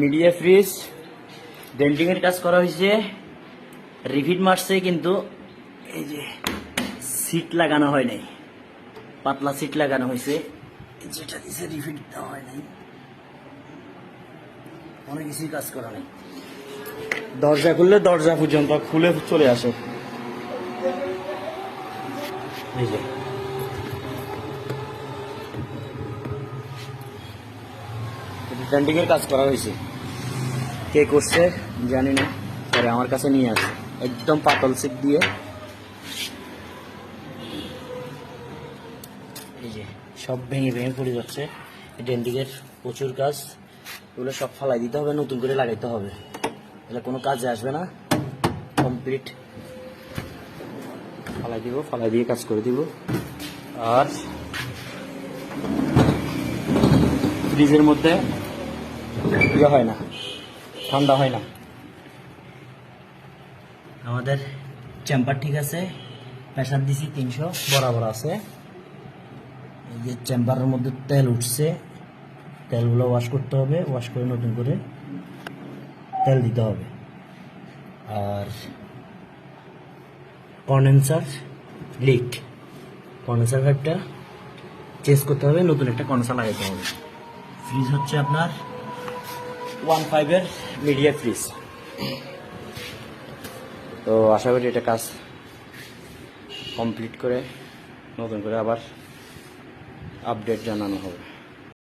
Media fridge denting এর কাজ করা হয়েছে। রিফিট মারছে কিন্তু এই যে সিট লাগানো হয় নাই পাতলা সিট লাগানো হয়েছে। যেটা দিছে রিফিট দেওয়া হয় নাই। অনেক কিছুই কাজ করা নেই। দরজা খুললে দরজা পর্যন্ত খুলে চলে আসে। এই যে। ডেন্টিং এর কাজ করা হয়েছে। কে করছে জানি না, পরে আমার কাছে নিয়ে আসে। একদম পাতল সিট দিয়ে। এই যে, সব ভেঙে ভেঙে পড়ে যাচ্ছে। ডেন্টিংয়ের প্রচুর কাজ। এগুলো সব ফালাই দিতে হবে, নতুন করে লাগাইতে হবে। এগুলো কোনো কাজে আসবে না। কমপ্লিট ফালাই দিব, ফালাই দিয়ে কাজ করে দিব। আর ফ্রিজের মধ্যে ইয়ে হয় না, ঠান্ডা হয় না। আমাদের চেম্বার ঠিক আছে প্রেশার দিছি তিনশো, বরাবর আছে। এই যে চেম্বারের মধ্যে তেল উঠছে, তেলগুলো ওয়াশ করতে হবে ওয়াশ করে নতুন করে তেল দিতে হবে। আর কন্ডেন্সার লিক কন্ডেন্সার পাইপটা চেঞ্জ করতে হবে, নতুন একটা কন্ডেন্সার লাগাইতে হবে। ফ্রিজ হচ্ছে আপনার ওয়ান ফাইভের মিডিয়া ফ্রিজ তো আশা করি এটা কাজ কমপ্লিট করে নতুন করে আবার আপডেট জানানো হবে।